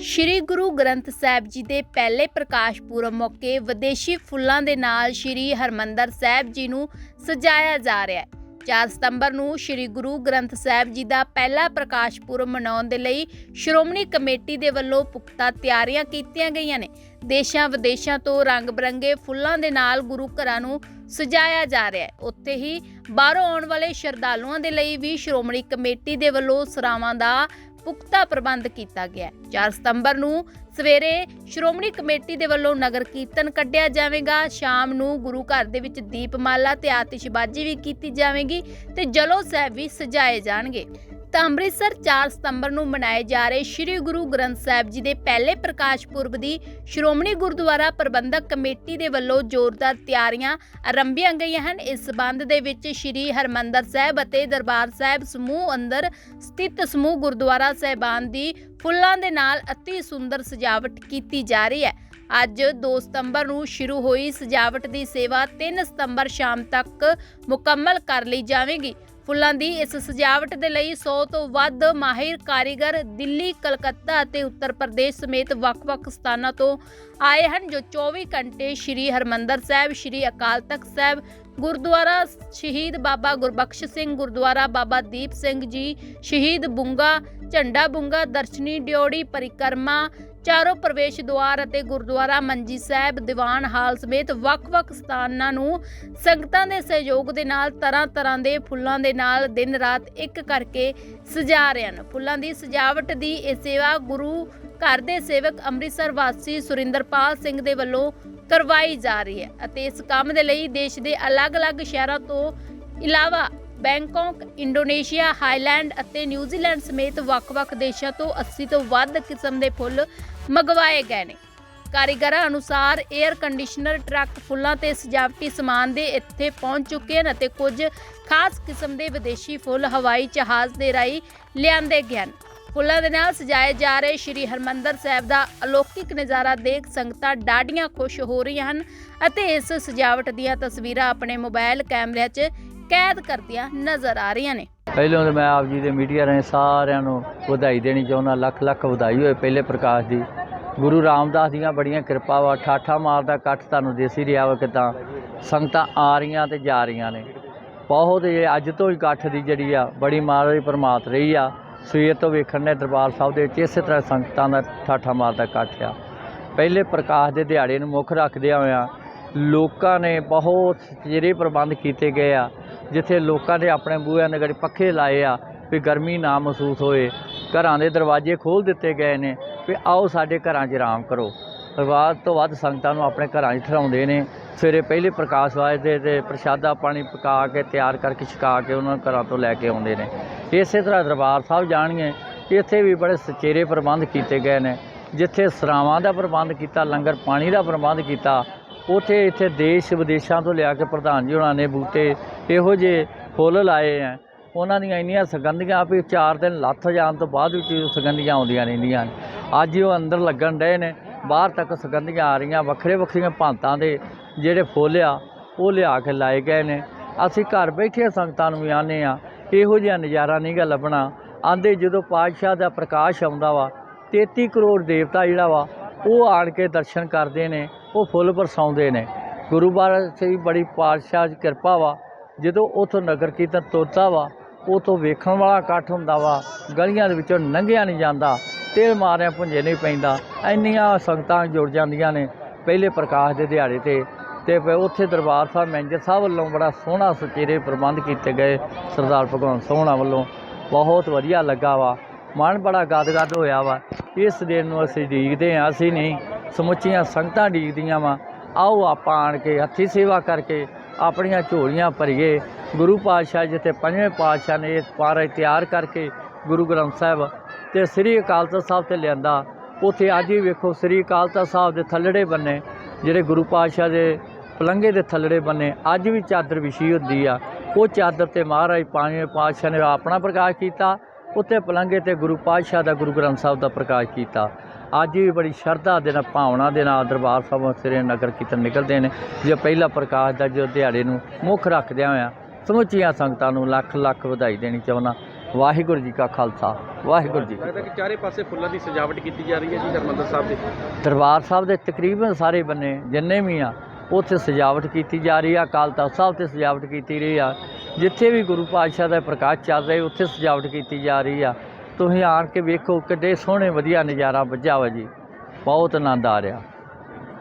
ਸ਼੍ਰੀ ਗੁਰੂ ਗ੍ਰੰਥ ਸਾਹਿਬ ਜੀ ਦੇ ਪਹਿਲੇ ਪ੍ਰਕਾਸ਼ ਪੁਰਬ ਮੌਕੇ ਵਿਦੇਸ਼ੀ ਫੁੱਲਾਂ ਦੇ ਨਾਲ ਸ਼੍ਰੀ ਹਰਮੰਦਰ ਸਾਹਿਬ ਜੀ ਨੂੰ ਸਜਾਇਆ ਜਾ ਰਿਹਾ ਹੈ। 4 ਸਤੰਬਰ ਨੂੰ ਸ਼੍ਰੀ ਗੁਰੂ ਗ੍ਰੰਥ ਸਾਹਿਬ ਜੀ ਦਾ ਪਹਿਲਾ ਪ੍ਰਕਾਸ਼ ਪੁਰਬ ਮਨਾਉਣ ਦੇ ਲਈ ਸ਼੍ਰੋਮਣੀ ਕਮੇਟੀ ਦੇ ਵੱਲੋਂ ਪੁਖਤਾ ਤਿਆਰੀਆਂ ਕੀਤੀਆਂ ਗਈਆਂ ਨੇ। ਦੇਸ਼ਾਂ ਵਿਦੇਸ਼ਾਂ ਤੋਂ ਰੰਗ-ਬਰੰਗੇ ਫੁੱਲਾਂ ਦੇ ਨਾਲ ਗੁਰੂ ਘਰਾਂ ਨੂੰ ਸਜਾਇਆ ਜਾ ਰਿਹਾ ਹੈ। ਉੱਥੇ ਹੀ ਬਾਹਰੋਂ ਆਉਣ ਵਾਲੇ ਸ਼ਰਧਾਲੂਆਂ ਦੇ ਲਈ ਵੀ ਸ਼੍ਰੋਮਣੀ ਕਮੇਟੀ ਦੇ ਵੱਲੋਂ ਸਰਾਵਾਂ ਦਾ ਪੁਖਤਾ ਪ੍ਰਬੰਧ ਕੀਤਾ ਗਿਆ ਹੈ। 4 ਸਤੰਬਰ ਨੂੰ ਸਵੇਰੇ ਸ਼੍ਰੋਮਣੀ ਕਮੇਟੀ ਦੇ ਵੱਲੋਂ ਨਗਰ ਕੀਰਤਨ ਕੱਢਿਆ ਜਾਵੇਗਾ। ਸ਼ਾਮ ਨੂੰ ਗੁਰੂ ਘਰ ਦੇ ਵਿੱਚ ਦੀਪਮਾਲਾ ਤੇ ਆਤਿਸ਼ਬਾਜ਼ੀ ਵੀ ਕੀਤੀ ਜਾਵੇਗੀ ਤੇ ਜਲੋ ਸਾਹਿਬ ਵੀ ਸਜਾਏ ਜਾਣਗੇ। ਤਾਂ ਅੰਮ੍ਰਿਤਸਰ 4 ਸਤੰਬਰ ਨੂੰ ਮਨਾਏ ਜਾ ਰਹੇ ਸ੍ਰੀ ਗੁਰੂ ਗ੍ਰੰਥ ਸਾਹਿਬ ਜੀ ਦੇ ਪਹਿਲੇ ਪ੍ਰਕਾਸ਼ ਪੁਰਬ ਦੀ ਸ਼੍ਰੋਮਣੀ ਗੁਰਦੁਆਰਾ ਪ੍ਰਬੰਧਕ ਕਮੇਟੀ ਦੇ ਵੱਲੋਂ ਜ਼ੋਰਦਾਰ ਤਿਆਰੀਆਂ ਆਰੰਭੀਆਂ ਗਈਆਂ ਹਨ। ਇਸ ਸਬੰਧ ਦੇ ਵਿੱਚ ਸ੍ਰੀ ਹਰਮੰਦਰ ਸਾਹਿਬ ਅਤੇ ਦਰਬਾਰ ਸਾਹਿਬ ਸਮੂਹ ਅੰਦਰ ਸਥਿਤ ਸਮੂਹ ਗੁਰਦੁਆਰਾ ਸਾਹਿਬਾਨ ਦੀ ਫੁੱਲਾਂ ਦੇ ਨਾਲ ਅਤੀ ਸੁੰਦਰ ਸਜਾਵਟ ਕੀਤੀ ਜਾ ਰਹੀ ਹੈ। ਅੱਜ 2 ਸਤੰਬਰ ਨੂੰ ਸ਼ੁਰੂ ਹੋਈ ਸਜਾਵਟ ਦੀ ਸੇਵਾ 3 ਸਤੰਬਰ ਸ਼ਾਮ ਤੱਕ ਮੁਕੰਮਲ ਕਰ ਲਈ ਜਾਵੇਗੀ। ਫੁੱਲਾਂ ਦੀ ਇਸ ਸਜਾਵਟ ਦੇ ਲਈ 100 ਤੋਂ ਵੱਧ ਮਾਹਿਰ ਕਾਰੀਗਰ ਦਿੱਲੀ, ਕਲਕੱਤਾ ਅਤੇ ਉੱਤਰ ਪ੍ਰਦੇਸ਼ ਸਮੇਤ ਵੱਖ-ਵੱਖ ਸਥਾਨਾਂ ਤੋਂ ਆਏ ਹਨ ਜੋ 24 ਘੰਟੇ ਸ਼੍ਰੀ ਹਰਮੰਦਰ ਸਾਹਿਬ, ਸ਼੍ਰੀ ਅਕਾਲ ਤਖਤ ਸਾਹਿਬ, ਗੁਰਦੁਆਰਾ ਸ਼ਹੀਦ ਬਾਬਾ ਗੁਰਬਖਸ਼ ਸਿੰਘ ਗੁਰਦੁਆਰਾ ਬਾਬਾ ਦੀਪ ਸਿੰਘ ਜੀ ਸ਼ਹੀਦ ਬੁੰਗਾ ਝੰਡਾ ਬੁੰਗਾ ਦਰਸ਼ਨੀ ਡਿਓੜੀ ਪਰਿਕਰਮਾ ਚਾਰੋਂ ਪ੍ਰਵੇਸ਼ ਦੁਆਰ ਅਤੇ ਗੁਰਦੁਆਰਾ ਮੰਜੀ ਸਾਹਿਬ ਦੀਵਾਨ ਹਾਲ ਸਮੇਤ ਵੱਖ-ਵੱਖ ਸਥਾਨਾਂ ਨੂੰ ਸੰਗਤਾਂ ਦੇ ਸਹਿਯੋਗ ਦੇ ਨਾਲ ਤਰ੍ਹਾਂ-ਤਰ੍ਹਾਂ ਦੇ ਫੁੱਲਾਂ ਦੇ ਨਾਲ ਦਿਨ ਰਾਤ ਇੱਕ ਕਰਕੇ ਸਜਾ ਰਹੇ ਹਨ। ਫੁੱਲਾਂ ਦੀ ਸਜਾਵਟ ਦੀ ਇਹ ਸੇਵਾ ਗੁਰੂ ਘਰ ਦੇ ਸੇਵਕ ਅੰਮ੍ਰਿਤਸਰ ਵਾਸੀ ਸੁਰਿੰਦਰਪਾਲ ਸਿੰਘ ਦੇ ਵੱਲੋਂ ਕਰਵਾਈ ਜਾ ਰਹੀ ਹੈ ਅਤੇ ਇਸ ਕੰਮ ਦੇ ਲਈ ਦੇਸ਼ ਦੇ ਅਲੱਗ-ਅਲੱਗ ਸ਼ਹਿਰਾਂ ਤੋਂ ਇਲਾਵਾ ਬੈਂਕਾਕ, ਇੰਡੋਨੇਸ਼ੀਆ, ਹਾਈਲੈਂਡ ਅਤੇ ਨਿਊਜ਼ੀਲੈਂਡ ਸਮੇਤ ਵੱਖ-ਵੱਖ ਦੇਸ਼ਾਂ ਤੋਂ 80 ਤੋਂ ਵੱਧ ਕਿਸਮ ਦੇ ਫੁੱਲ ਮੰਗਵਾਏ ਗਏ ਨੇ। ਕਾਰੀਗਰਾਂ ਅਨੁਸਾਰ 에ਅਰ ਕੰਡੀਸ਼ਨਰ ਟਰੱਕ ਫੁੱਲਾਂ ਤੇ ਸਜਾਵਟੀ ਸਮਾਨ ਦੇ ਇੱਥੇ ਪਹੁੰਚ ਚੁੱਕੇ ਹਨ ਅਤੇ ਕੁਝ ਖਾਸ ਕਿਸਮ ਦੇ ਵਿਦੇਸ਼ੀ ਫੁੱਲ ਹਵਾਈ ਜਹਾਜ਼ ਦੇ ਰਾਹੀਂ ਲਿਆਂਦੇ ਗਏ ਹਨ। ਫੁੱਲਾਂ ਦੇ ਨਾਲ ਸਜਾਏ ਜਾ ਰਹੇ ਸ਼੍ਰੀ ਹਰਮੰਦਰ ਸਾਹਿਬ ਦਾ ਅਲੌਕਿਕ ਨਜ਼ਾਰਾ ਦੇਖ ਸੰਗਤਾਂ ਡਾਢੀਆਂ ਖੁਸ਼ ਹੋ ਰਹੀਆਂ ਹਨ ਅਤੇ ਇਸ ਸਜਾਵਟ ਦੀਆਂ ਤਸਵੀਰਾਂ ਆਪਣੇ ਮੋਬਾਈਲ ਕੈਮਰਿਆਂ 'ਚ ਕੈਦ ਕਰਦੀਆਂ ਨਜ਼ਰ ਆ ਰਹੀਆਂ ਨੇ। ਪਹਿਲਾਂ ਤਾਂ ਮੈਂ ਆਪ ਜੀ ਦੇ ਮੀਡੀਆ ਰਾਹੀਂ ਸਾਰਿਆਂ ਨੂੰ ਵਧਾਈ ਦੇਣੀ ਚਾਹੁੰਦਾ, ਲੱਖ ਲੱਖ ਵਧਾਈ ਹੋਏ ਪਹਿਲੇ ਪ੍ਰਕਾਸ਼ ਦੀ। ਗੁਰੂ ਰਾਮਦਾਸ ਦੀਆਂ ਬੜੀਆਂ ਕਿਰਪਾ ਵਾ ਠਾਠਾ ਮਾਰਦਾ ਇਕੱਠ ਤੁਹਾਨੂੰ ਦੇਸੀ ਰਿਹਾ ਵਾ ਕਿਦਾਂ ਸੰਗਤਾਂ ਆ ਰਹੀਆਂ ਤੇ ਜਾ ਰਹੀਆਂ ਨੇ। ਬਹੁਤ ਇਹ ਅੱਜ ਤੋਂ ਹੀ ਇਕੱਠ ਦੀ ਜਿਹੜੀ ਆ, ਬੜੀ ਮਹਾਰਾਜ ਪਰਮਾਤ ਰਹੀ ਆ। ਸਵੇਰ ਤੋਂ ਵੇਖਣ ਨੇ ਦਰਬਾਰ ਸਾਹਿਬ ਦੇ ਵਿੱਚ ਇਸੇ ਤਰ੍ਹਾਂ ਸੰਗਤਾਂ ਦਾ ਠਾਠਾ ਮਾਰਦਾ ਇਕੱਠ ਆ। ਪਹਿਲੇ ਪ੍ਰਕਾਸ਼ ਦੇ ਦਿਹਾੜੇ ਨੂੰ ਮੁੱਖ ਰੱਖਦਿਆਂ ਹੋਇਆਂ ਲੋਕਾਂ ਨੇ ਬਹੁਤ ਜਿਹੜੇ ਪ੍ਰਬੰਧ ਕੀਤੇ ਗਏ ਆ। ਜਿੱਥੇ ਲੋਕਾਂ ਦੇ ਆਪਣੇ ਬੂਹਿਆਂ ਦੇ ਗੜੀ ਪੱਖੇ ਲਾਏ ਆ ਵੀ ਗਰਮੀ ਨਾ ਮਹਿਸੂਸ ਹੋਏ। ਘਰਾਂ ਦੇ ਦਰਵਾਜ਼ੇ ਖੋਲ੍ਹ ਦਿੱਤੇ ਗਏ ਨੇ ਵੀ ਆਓ ਸਾਡੇ ਘਰਾਂ 'ਚ ਆਰਾਮ ਕਰੋ। ਵੱਧ ਤੋਂ ਵੱਧ ਸੰਗਤਾਂ ਨੂੰ ਆਪਣੇ ਘਰਾਂ 'ਚ ਠਹਿਰਾਉਂਦੇ ਨੇ। ਸਵੇਰੇ ਪਹਿਲੇ ਪ੍ਰਕਾਸ਼ ਵਾਜਦੇ ਤੇ ਪ੍ਰਸ਼ਾਦਾ ਪਾਣੀ ਪਕਾ ਕੇ, ਤਿਆਰ ਕਰਕੇ ਛਕਾ ਕੇ ਉਹਨਾਂ ਨੂੰ ਘਰਾਂ ਤੋਂ ਲੈ ਕੇ ਆਉਂਦੇ ਨੇ। ਇਸੇ ਤਰ੍ਹਾਂ ਦਰਬਾਰ ਸਾਹਿਬ ਜਾਣਗੇ, ਇੱਥੇ ਵੀ ਬੜੇ ਸਚੇਰੇ ਪ੍ਰਬੰਧ ਕੀਤੇ ਗਏ ਨੇ। ਜਿੱਥੇ ਸਰਾਵਾਂ ਦਾ ਪ੍ਰਬੰਧ ਕੀਤਾ, ਲੰਗਰ ਪਾਣੀ ਦਾ ਪ੍ਰਬੰਧ ਕੀਤਾ ਉੱਥੇ ਇੱਥੇ ਦੇਸ਼ ਵਿਦੇਸ਼ਾਂ ਤੋਂ ਲਿਆ ਕੇ ਪ੍ਰਧਾਨ ਜੀ ਉਹਨਾਂ ਨੇ ਬੂਟੇ, ਇਹੋ ਜਿਹੇ ਫੁੱਲ ਲਾਏ ਆ। ਉਹਨਾਂ ਦੀਆਂ ਇੰਨੀਆਂ ਸੁਗੰਧੀਆਂ ਵੀ 4 ਦਿਨ ਲੱਥ ਜਾਣ ਤੋਂ ਬਾਅਦ ਵੀ ਸੁਗੰਧੀਆਂ ਆਉਂਦੀਆਂ ਰਹਿੰਦੀਆਂ ਨੇ ਅੱਜ ਉਹ ਅੰਦਰ ਲੱਗਣ ਰਹੇ ਨੇ, ਬਾਹਰ ਤੱਕ ਸੁਗੰਧੀਆਂ ਆ ਰਹੀਆਂ ਵੱਖਰੇ ਵੱਖਰੀਆਂ ਭਾਂਤਾਂ ਦੇ ਜਿਹੜੇ ਫੁੱਲ ਆ, ਉਹ ਲਿਆ ਕੇ ਲਾਏ ਗਏ ਨੇ। ਅਸੀਂ ਘਰ ਬੈਠੇ ਸੰਗਤਾਂ ਨੂੰ ਵੀ ਆਨੇ ਆ ਇਹੋ ਜਿਹਾ ਨਜ਼ਾਰਾ ਨਹੀਂ ਗਾ ਲੱਭਣਾ। ਆਂਦੇ ਜਦੋਂ ਪਾਤਸ਼ਾਹ ਦਾ ਪ੍ਰਕਾਸ਼ ਆਉਂਦਾ ਵਾ 33 ਕਰੋੜ ਦੇਵਤਾ ਜਿਹੜਾ ਵਾ, ਉਹ ਆਣ ਕੇ ਦਰਸ਼ਨ ਕਰਦੇ ਨੇ। ਉਹ ਫੁੱਲ ਬਰਸਾਉਂਦੇ ਨੇ। ਗੁਰੂ ਮਹਾਰਾਜ ਦੀ ਬੜੀ ਪਾਤਸ਼ਾਹ ਦੀ ਕਿਰਪਾ ਵਾ। ਜਦੋਂ ਉਥੋਂ ਨਗਰ ਕੀਰਤਨ ਤੁਰਦਾ ਵਾ, ਉਥੋਂ ਵੇਖਣ ਵਾਲਾ ਇਕੱਠ ਹੁੰਦਾ ਵਾ, ਗਲੀਆਂ ਦੇ ਵਿੱਚੋਂ ਲੰਘਿਆ ਨਹੀਂ ਜਾਂਦਾ, ਤੇਲ ਮਾਰਿਆ ਪੁੰਜੇ ਨਹੀਂ ਪੈਂਦਾ, ਇੰਨੀਆਂ ਸੰਗਤਾਂ ਜੁੜ ਜਾਂਦੀਆਂ ਨੇ ਪਹਿਲੇ ਪ੍ਰਕਾਸ਼ ਦੇ ਦਿਹਾੜੇ ਤੇ। ਤੇ ਉੱਥੇ ਦਰਬਾਰ ਸਾਹਿਬ ਮੈਨੇਜਰ ਸਾਹਿਬ ਵੱਲੋਂ ਬੜਾ ਸੋਹਣਾ ਸੁਚੇਰੇ ਪ੍ਰਬੰਧ ਕੀਤੇ ਗਏ ਸਰਦਾਰ ਭਗਵੰਤ ਸੋਹਣਾ ਵੱਲੋਂ। ਬਹੁਤ ਵਧੀਆ ਲੱਗਾ ਵਾ। ਮਨ ਬੜਾ ਗਦਗਦ ਹੋਇਆ ਵਾ। ਇਸ ਦਿਨ ਨੂੰ ਅਸੀਂ ਡੀਕਦੇ ਹਾਂ, ਅਸੀਂ ਨਹੀਂ। ਸਮੁੱਚੀਆਂ ਸੰਗਤਾਂ ਡੀਕਦੀਆਂ ਵਾ। ਆਓ ਆਪਾਂ ਆਣ ਕੇ ਹੱਥੀ ਸੇਵਾ ਕਰਕੇ ਆਪਣੀਆਂ ਝੋਲੀਆਂ ਭਰੀਏ। ਗੁਰੂ ਪਾਤਸ਼ਾਹ ਜਿੱਥੇ ਪੰਜਵੇਂ ਪਾਤਸ਼ਾਹ ਨੇ ਇਹ ਪਾਰਾ ਤਿਆਰ ਕਰਕੇ ਗੁਰੂ ਗ੍ਰੰਥ ਸਾਹਿਬ ਤੇ ਸ੍ਰੀ ਅਕਾਲ ਤਖਤ ਸਾਹਿਬ ਤੇ ਲਿਆਂਦਾ। ਉੱਥੇ ਅੱਜ ਵੀ ਵੇਖੋ ਸ੍ਰੀ ਅਕਾਲ ਤਖਤ ਸਾਹਿਬ ਦੇ ਥੱਲੜੇ ਬੰਨੇ, ਜਿਹੜੇ ਗੁਰੂ ਪਾਤਸ਼ਾਹ ਦੇ ਪਲੰਘੇ ਦੇ ਥੱਲੜੇ ਬੰਨੇ, ਅੱਜ ਵੀ ਚਾਦਰ ਵਿਛੀ ਹੁੰਦੀ ਆ। ਉਹ ਚਾਦਰ ਤੇ ਮਹਾਰਾਜ ਪੰਜਵੇਂ ਪਾਤਸ਼ਾਹ ਨੇ ਆਪਣਾ ਪ੍ਰਕਾਸ਼ ਕੀਤਾ ਉੱਤੇ ਪਲੰਘੇ ਤੇ ਗੁਰੂ ਪਾਤਸ਼ਾਹ ਦਾ ਗੁਰੂ ਗ੍ਰੰਥ ਸਾਹਿਬ ਦਾ ਪ੍ਰਕਾਸ਼ ਕੀਤਾ। ਅੱਜ ਵੀ ਬੜੀ ਸ਼ਰਧਾ ਦੇ ਨਾਲ ਭਾਵਨਾ ਦੇ ਨਾਲ ਦਰਬਾਰ ਸਾਹਿਬੋਂ ਸ੍ਰੀ ਨਗਰ ਕੀਰਤਨ ਨਿਕਲਦੇ ਨੇ ਜੇ ਪਹਿਲਾ ਪ੍ਰਕਾਸ਼ ਦਾ ਜੋ ਦਿਹਾੜੇ ਨੂੰ ਮੁੱਖ ਰੱਖਦਿਆਂ ਹੋਇਆਂ ਸਮੁੱਚੀਆਂ ਸੰਗਤਾਂ ਨੂੰ ਲੱਖ ਲੱਖ ਵਧਾਈ ਦੇਣੀ ਚਾਹੁੰਦਾ। ਵਾਹਿਗੁਰੂ ਜੀ ਕਾ ਖਾਲਸਾ ਵਾਹਿਗੁਰੂ ਜੀ ਲੱਗਦਾ ਕਿ ਚਾਰੇ ਪਾਸੇ ਫੁੱਲਾਂ ਦੀ ਸਜਾਵਟ ਕੀਤੀ ਜਾ ਰਹੀ ਹੈ ਜੀ ਹਰਮੰਦਰ ਸਾਹਿਬ ਦੇ। ਦਰਬਾਰ ਸਾਹਿਬ ਦੇ ਤਕਰੀਬਨ ਸਾਰੇ ਬੰਨੇ ਜਿੰਨੇ ਵੀ ਆ ਉੱਥੇ ਸਜਾਵਟ ਕੀਤੀ ਜਾ ਰਹੀ ਆ ਅਕਾਲ ਤਖਤ ਸਾਹਿਬ ਤੇ ਸਜਾਵਟ ਕੀਤੀ ਰਹੀ ਆ। ਜਿੱਥੇ ਵੀ ਗੁਰੂ ਪਾਤਸ਼ਾਹ ਦਾ ਪ੍ਰਕਾਸ਼ ਚੱਲ ਰਿਹਾ ਉੱਥੇ ਸਜਾਵਟ ਕੀਤੀ ਜਾ ਰਹੀ ਆ। ਤੁਸੀਂ ਆਣ ਕੇ ਵੇਖੋ ਕਿੱਡੇ ਸੋਹਣੇ, ਵਧੀਆ ਨਜ਼ਾਰਾ ਵੱਜਾ ਵਾ ਜੀ। ਬਹੁਤ ਆਨੰਦ ਆ ਰਿਹਾ।